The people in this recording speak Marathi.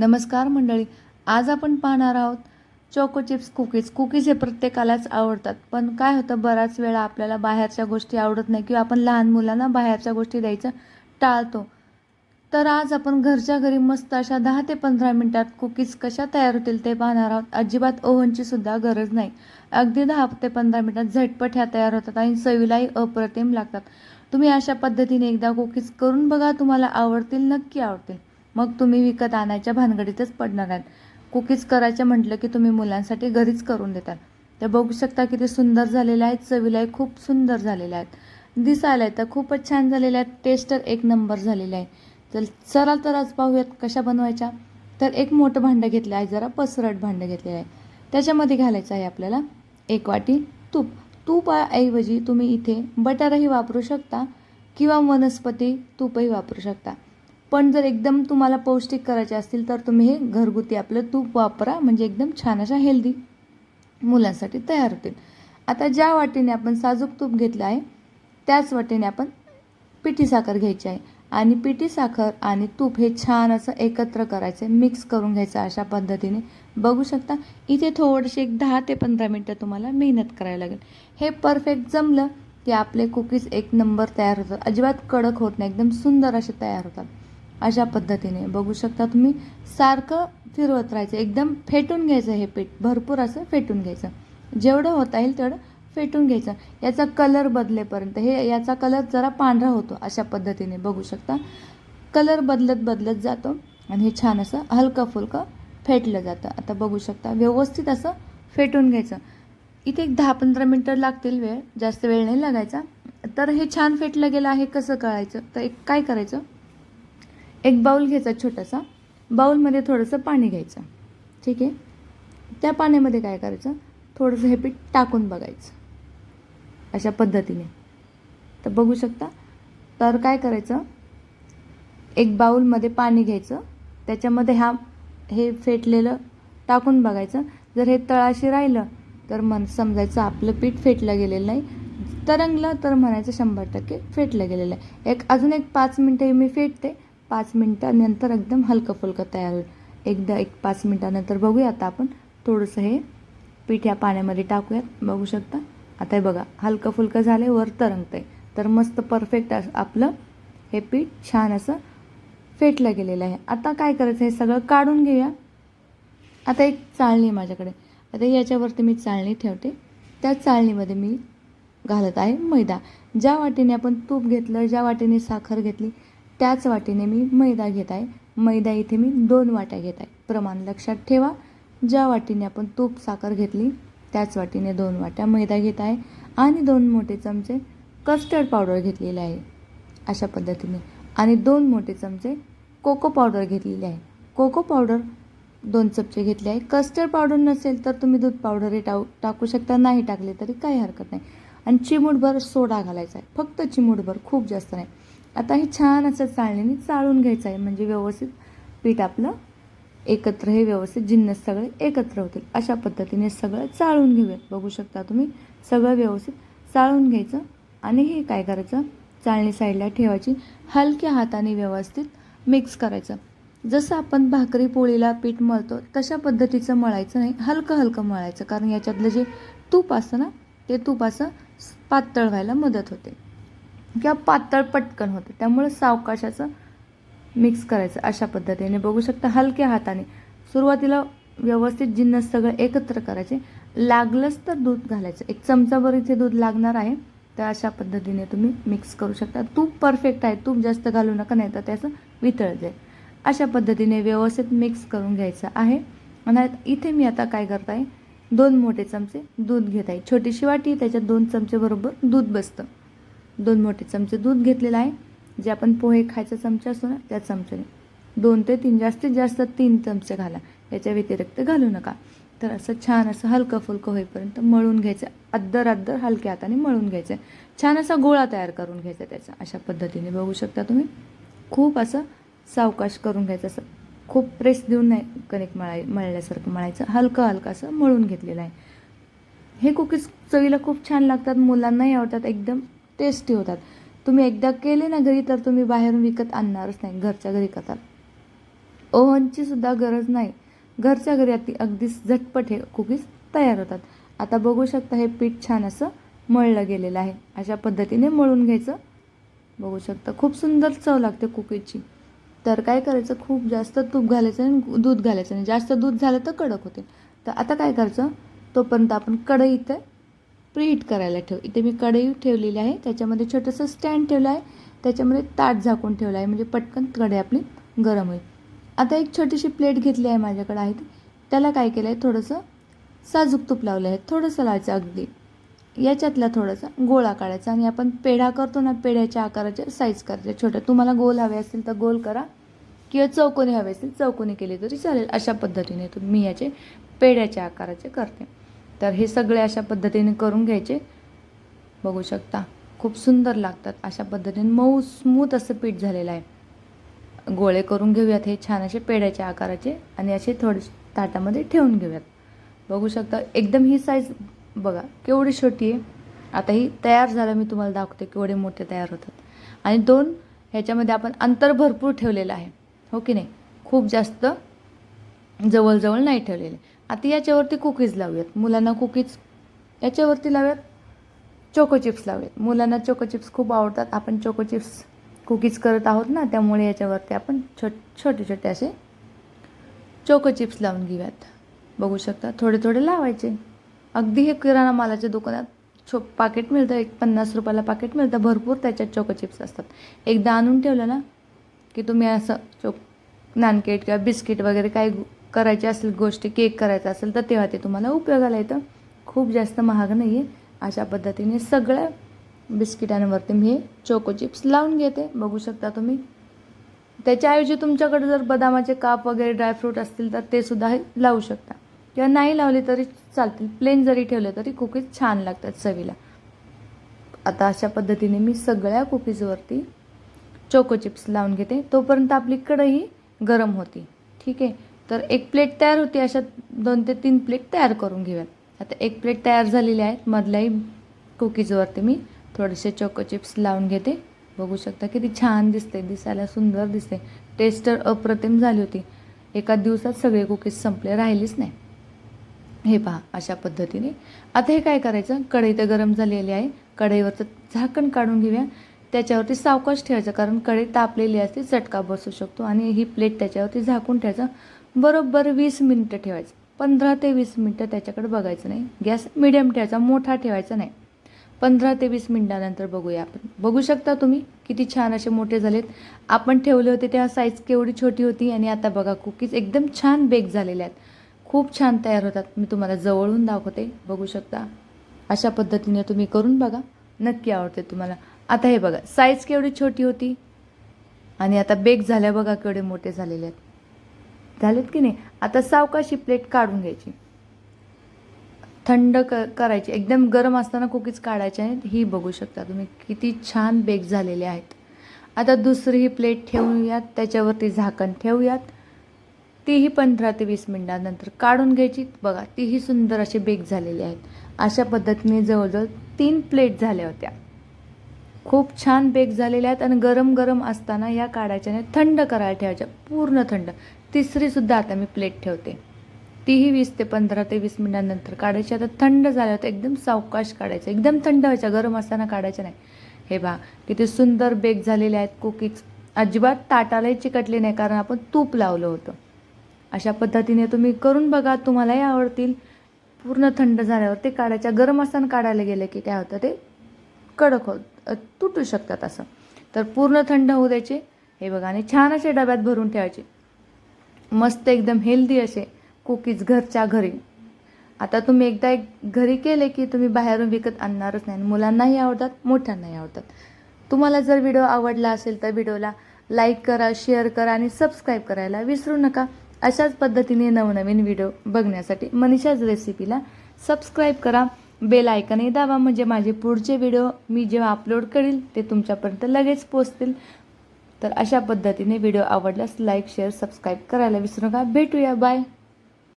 नमस्कार मंडळी आज आपण पाहणार आहोत चोको चिप्स कुकीज कुकीज हे प्रत्येकालाच आवडतात पण काय होतं बराच वेळा आपल्याला बाहेरच्या गोष्टी आवडत नाही किंवा आपण लहान मुलांना बाहेरच्या गोष्टी द्यायचं टाळतो. तर आज आपण घरच्या घरी मस्त अशा दहा ते पंधरा मिनटात कुकीज कशा तयार होतील ते पाहणार आहोत. अजिबात ओव्हनची सुद्धा गरज नाही. अगदी दहा ते पंधरा मिनटात झटपट ह्या तयार होतात आणि चवीलाही अप्रतिम लागतात. तुम्ही अशा पद्धतीने एकदा कुकीज करून बघा तुम्हाला आवडतील नक्की आवडतील. मग तुम्ही विकत आणायच्या भानगडीतच पडणार आहेत. कुकीज करायचं म्हटलं की तुम्ही मुलांसाठी घरीच करून देतात. ते बघू शकता किती सुंदर झालेले आहेत चवीलाही खूप सुंदर झालेले आहेत. दिसायला तर खूपच छान झालेले आहेत टेस्ट तर एक नंबर झालेले आहे. तर चला तर आज पाहूयात कशा बनवायच्या. तर एक मोठं भांडं घेतलं आहे जरा पसरट भांडं घेतलेलं आहे. त्याच्यामध्ये घालायचं आहे आपल्याला एक वाटी तूप. तुपाऐवजी तुम्ही इथे बटरही वापरू शकता किंवा वनस्पती तूपही वापरू शकता. पण जर एकदम तुम्हाला पौष्टिक करायचे असतील तर तुम्ही हे घरगुती आपलं तूप वापरा म्हणजे एकदम छान अशा हेल्दी मुलांसाठी तयार होतील. आता ज्या वाटीने आपण साजूक तूप घेतलं आहे त्याच वाटीने आपण पिठी साखर घ्यायची आहे. आणि पिठी साखर आणि तूप हे छान असं एकत्र करायचं मिक्स करून घ्यायचं अशा पद्धतीने. बघू शकता इथे थोडीशी एक दहा ते पंधरा मिनटं तुम्हाला मेहनत करायला लागेल. हे परफेक्ट जमलं की आपले कुकीज एक नंबर तयार होतात. अजिबात कडक होत नाही एकदम सुंदर असे तयार होतात. अशा पद्धतीने. बघू शकता तुम्ही सारखं फिरवत राहायचं. एकदम फेटून घ्यायचं हे पीठ. भरपूर असं फेटून घ्यायचं. जेवढं होता येईल तेवढं फेटून घ्यायचं. याचा कलर बदलेपर्यंत हे याचा कलर जरा पांढरा होतो अशा पद्धतीने. बघू शकता कलर बदलत बदलत जातो आणि हे छान असं हलकं फुलकं फेटलं जातं. आता बघू शकता व्यवस्थित असं फेटून घ्यायचं. इथे एक दहा पंधरा मिनटं लागतील वेळ. जास्त वेळ नाही लागायचा. तर हे छान फेटलं गेलं आहे कसं कळायचं? तर एक काय करायचं? एक बाऊल घ्यायचा छोटासा. बाऊलमध्ये थोडंसं पाणी घ्यायचं. ठीक आहे? त्या पाण्यामध्ये काय करायचं? थोडंसं हे पीठ टाकून बघायचं. अशा पद्धतीने. तर बघू शकता. तर काय करायचं? एक बाऊलमध्ये पाणी घ्यायचं. त्याच्यामध्ये हा हे फेटलेलं टाकून बघायचं. जर हे तळाशी राहिलं तर मन समजायचं आपलं पीठ फेटलं गेलेलं नाही. तरंगलं तर म्हणायचं शंभर टक्के फेटलं गेलेलं आहे. एक अजून एक पाच मिनटं मी फेटते. पाच मिनटानंतर एकदम हलकं फुलकं तयार होईल. एकदा एक पाच मिनटानंतर बघूया आता आपण. थोडंसं हे पीठ या पाण्यामध्ये टाकूयात. बघू शकता? आता हे बघा हलकं फुलकं झालं आहे वर तरंगतं आहे तर मस्त परफेक्ट असं आपलं हे पीठ छान असं फेटलं गेलेलं आहे. आता काय करायचं? हे सगळं काढून घेऊया. आता एक चाळणी आहे माझ्याकडे. आता याच्यावरती मी चाळणी ठेवते. त्या चाळणीमध्ये मी घालत आहे मैदा. ज्या वाटीने आपण तूप घेतलं ज्या वाटेने साखर घेतली त्याच वाटीने मी मैदा घेत आहे. मैदा इथे मी दोन वाट्या घेत आहे. प्रमाण लक्षात ठेवा. ज्या वाटीने आपण तूप साखर घेतली त्याच वाटीने दोन वाट्या मैदा घेत आहे आणि दोन मोठे चमचे कस्टर्ड पावडर घेतलेले आहे. अशा पद्धतीने आणि दोन मोठे चमचे कोको पावडर घेतलेली आहे. कोको पावडर दोन चमचे घेतले आहे. कस्टर्ड पावडर नसेल तर तुम्ही दूध पावडरही टाकू टाकू शकता. नाही टाकले तरी काही हरकत नाही. आणि चिमूटभर सोडा घालायचा आहे. फक्त चिमूटभर खूप जास्त नाही. आता हे छान असं चाळणीने चाळून घ्यायचं आहे. म्हणजे व्यवस्थित पीठ आपलं एकत्र हे व्यवस्थित जिन्नस सगळे एकत्र होतील. अशा पद्धतीने सगळं चाळून घेऊयात. बघू शकता तुम्ही सगळं व्यवस्थित चाळून घ्यायचं. आणि हे काय करायचं? चाळणी साईडला ठेवायची. हलक्या हाताने व्यवस्थित मिक्स करायचं. जसं आपण भाकरी पोळीला पीठ मळतो तशा पद्धतीचं मळायचं नाही. हलकं हलकं मळायचं. कारण याच्यातलं जे तूप असतं ना ते तूप असं पातळ व्हायला मदत होते. किंवा पातळ पटकन होतं. त्यामुळे सावकाशाचं मिक्स करायचं अशा पद्धतीने. बघू शकता हलक्या हाताने. सुरुवातीला व्यवस्थित जिन्नस सगळं एकत्र करायचे. लागलंच तर दूध घालायचं. एक चमचाभर इथे दूध लागणार आहे. तर अशा पद्धतीने तुम्ही मिक्स करू शकता. तूप परफेक्ट आहे. तूप जास्त घालू नका नाही तर त्याचं वितळ जाईल. अशा पद्धतीने व्यवस्थित मिक्स करून घ्यायचं आहे. आणि इथे मी आता काय करत आहे? दोन मोठे चमचे दूध घेत आहे. छोटीशी वाटी त्याच्यात दोन चमचे बरोबर दूध बसतं. दोन मोठे चमचे दूध घेतलेलं आहे. जे आपण पोहे खायचा चमचा असतो ना त्या चमच्याने. दोन ते तीन जास्तीत जास्त तीन चमचे घाला. याच्या व्यतिरिक्त घालू नका. तर असं छान असं हलकं फुलकं होईपर्यंत मळून घ्यायचं. अद्दर अद्दर हलक्या हाताने मळून घ्यायचं. छान असा गोळा तयार करून घ्यायचा त्याचा. अशा पद्धतीने बघू शकता तुम्ही. खूप असं सावकाश करून घ्यायचं असं. खूप प्रेस देऊन नाही कणिक मळाय मळल्यासारखं मळायचं. हलकं हलकं असं मळून घेतलेलं आहे. हे कुकीज चवीला खूप छान लागतात. मुलांनाही आवडतात. एकदम टेस्टी होतात. तुम्ही एकदा केले ना घरी तर तुम्ही बाहेरून विकत आणणारच नाही घरच्या घरी करतात. ओव्हनची सुद्धा गरज नाही. घरच्या घरी अगदी अगदी झटपट हे कुकीज तयार होतात. आता बघू शकता हे पीठ छान असं मळलं गेलेलं आहे. अशा पद्धतीने मळून घ्यायचं. बघू शकता खूप सुंदर चव लागते कुकीजची. तर काय करायचं? खूप जास्त तूप घालायचं आणि दूध घालायचं. आणि जास्त दूध झालं तर कडक होते. तर आता काय करायचं? तोपर्यंत आपण कढई इथे प्रीहीट करायला ठेव. इथे मी कढई ठेवलेली आहे त्याच्यामध्ये छोटंसं स्टँड ठेवलं आहे त्याच्यामध्ये ताट झाकून ठेवलं आहे म्हणजे पटकन कढई आपली गरम होईल. आता एक छोटीशी प्लेट घेतली आहे माझ्याकडे आहे त्याला काय केलं आहे थोडंसं साजूक तूप लावलं आहे थोडंसं लावायचं अगदी. याच्यातला थोडासा गोळा काढायचा आणि आपण पेढा करतो ना पेढ्याच्या आकाराच्या साईज करायच्या छोट्या. तुम्हाला गोल हवे असतील तर गोल करा किंवा चौकोनी हवे असतील चौकोनी केले तरी चालेल. अशा पद्धतीने तुम्ही याचे पेढ्याच्या आकाराचे करते. तर हे सगळे अशा पद्धतीने करून घ्यायचे. बघू शकता खूप सुंदर लागतात. अशा पद्धतीने मऊ स्मूथ असं पीठ झालेलं आहे. गोळे करून घेऊयात हे छान असे पेढ्याच्या आकाराचे आणि असे थोडेसे ताटामध्ये ठेवून घेऊयात. बघू शकता एकदम ही साईज बघा केवढी छोटी आहे. आता ही तयार झालं मी तुम्हाला दाखवते केवढे मोठे तयार होतात. आणि दोन ह्याच्यामध्ये आपण अंतर भरपूर ठेवलेलं आहे. हो की नाही? खूप जास्त जवळजवळ नाही ठेवलेले. आता याच्यावरती कुकीज लावूयात. मुलांना कुकीज याच्यावरती लावूयात. Choco chips लावूयात. मुलांना चोको चिप्स खूप आवडतात. आपण चोको चिप्स कुकीज करत आहोत ना त्यामुळे याच्यावरती आपण छोट छोटे छोटे असे चोको चिप्स लावून घेऊयात. बघू शकता थोडे थोडे लावायचे. अगदी हे किराणा मालाच्या दुकानात छो पाकिट मिळतं एक पन्नास रुपयाला पाकिट मिळतं भरपूर त्याच्यात चोको चिप्स असतात. एकदा आणून ठेवलं ना की तुम्ही असं चोक नानकेट किंवा बिस्किट वगैरे काही करायची असेल गोष्टी केक करायचा असेल तर तेव्हा ते तुम्हाला उपयोगाला येतं. खूप जास्त महाग नाही आहे अशा पद्धतीने सगळ्या बिस्किटांवरती मी हे चोको चिप्स लावून घेते. बघू शकता तुम्ही. त्याच्याऐवजी तुमच्याकडे जर बदामाचे काप वगैरे ड्रायफ्रूट असतील तर ते सुद्धा हे लावू शकता. किंवा नाही लावले तरी चालतील. प्लेन जरी ठेवले तरी कुकीज छान लागतात चवीला. आता अशा पद्धतीने मी सगळ्या कुकीजवरती चोको चिप्स लावून घेते. तोपर्यंत आपली कढई गरम होती. ठीक आहे? तर एक प्लेट तयार होती अशा दोन ते तीन प्लेट तयार करून घेऊयात. आता एक प्लेट तयार झालेली आहे मधल्याही कुकीजवरती मी थोडेसे चोको चिप्स लावून घेते. बघू शकता किती छान दिसते दिसायला सुंदर दिसते टेस्ट तर अप्रतिम झाली होती. एका दिवसात सगळे कुकीज संपले राहिलीच नाही. हे पहा अशा पद्धतीने. आता हे काय करायचं? कढई तर गरम झालेली आहे. कढईवरचं झाकण काढून घेऊया. त्याच्यावरती सावकाश ठेवायचं कारण कढई तापलेली असते चटका बसू शकतो. आणि ही प्लेट त्याच्यावरती झाकून ठेवायचं. बरोबर वीस मिनटं ठेवायचं. पंधरा ते वीस मिनटं त्याच्याकडे बघायचं नाही. गॅस मिडियम ठेवायचा मोठा ठेवायचा नाही. पंधरा ते वीस मिनटानंतर बघूया आपण. बघू शकता तुम्ही किती छान असे मोठे झालेत. आपण ठेवले होते तेव्हा साईज केवढी छोटी होती आणि आता बघा कुकीज एकदम छान बेक झालेले आहेत. खूप छान तयार होतात. मी तुम्हाला जवळून दाखवते. बघू शकता. अशा पद्धतीने तुम्ही करून बघा. नक्की आवडते तुम्हाला. आता हे बघा. साईज केवढी छोटी होती. आणि आता बेक झाल्या बघा केवढे मोठे झालेले आहेत. झालेत की नाही? आता सावकाशी प्लेट काढून घ्यायची. थंड क करायची. एकदम गरम असताना कुकीज काढायचे आहेत. ही बघू शकता तुम्ही. किती छान बेक झालेले आहेत. आता दुसरी ही प्लेट ठेवूयात. त्याच्यावरती झाकण ठेवूयात. तीही पंधरा ते वीस मिनटानंतर काढून घ्यायची. बघा तीही सुंदर असे बेक झालेले आहेत. अशा पद्धतीने जवळजवळ तीन प्लेट झाल्या होत्या. खूप छान बेक झालेल्या आहेत. आणि गरम गरम असताना या काढायच्या थंड करायला ठेवायच्या. पूर्ण थंड. तिसरीसुद्धा आता मी प्लेट ठेवते. तीही वीस ते पंधरा ते वीस मिनटानंतर काढायची. आता थंड झाल्या होत्या एकदम सावकाश काढायचं. एकदम थंड व्हायच्या गरम असताना काढायचं नाही. हे बा किती सुंदर बेक झालेले आहेत कुकीज अजिबात ताटालाही चिकटले नाही कारण आपण तूप लावलं होतं. अशा पद्धतीने तुम्ही करून बघा तुम्हालाही आवडतील. पूर्ण थंड झाल्यावर ते काढायच्या गरम असताना काढायला गेलं की काय होतं ते कडक होत तुटू शकतात असं. तर पूर्ण थंड होऊ द्यायचे. हे बघा आणि छान असे डब्यात भरून ठेवायचे. मस्त एकदम हेल्दी असे कुकीज घरच्या घरी. आता तुम्ही एकदा एक घरी केले की तुम्ही बाहेरून विकत आणणारच नाही. मुलांनाही आवडतात मोठ्यांनाही आवडतात. तुम्हाला जर व्हिडिओ आवडला असेल तर व्हिडिओला लाईक करा शेअर करा आणि सबस्क्राईब करायला विसरू नका. अशाच पद्धतीने नवनवीन व्हिडिओ बघण्यासाठी मनीषाज रेसिपीला सबस्क्राईब करा. बेल आयकनही दाबा म्हणजे माझे पुढचे व्हिडिओ मी जेव्हा अपलोड करील ते तुमच्यापर्यंत लगेच पोचतील तर अशा पद्धतीने व्हिडिओ आवडल्यास लाईक शेअर सबस्क्राईब करायला विसरू नका. भेटूया. बाय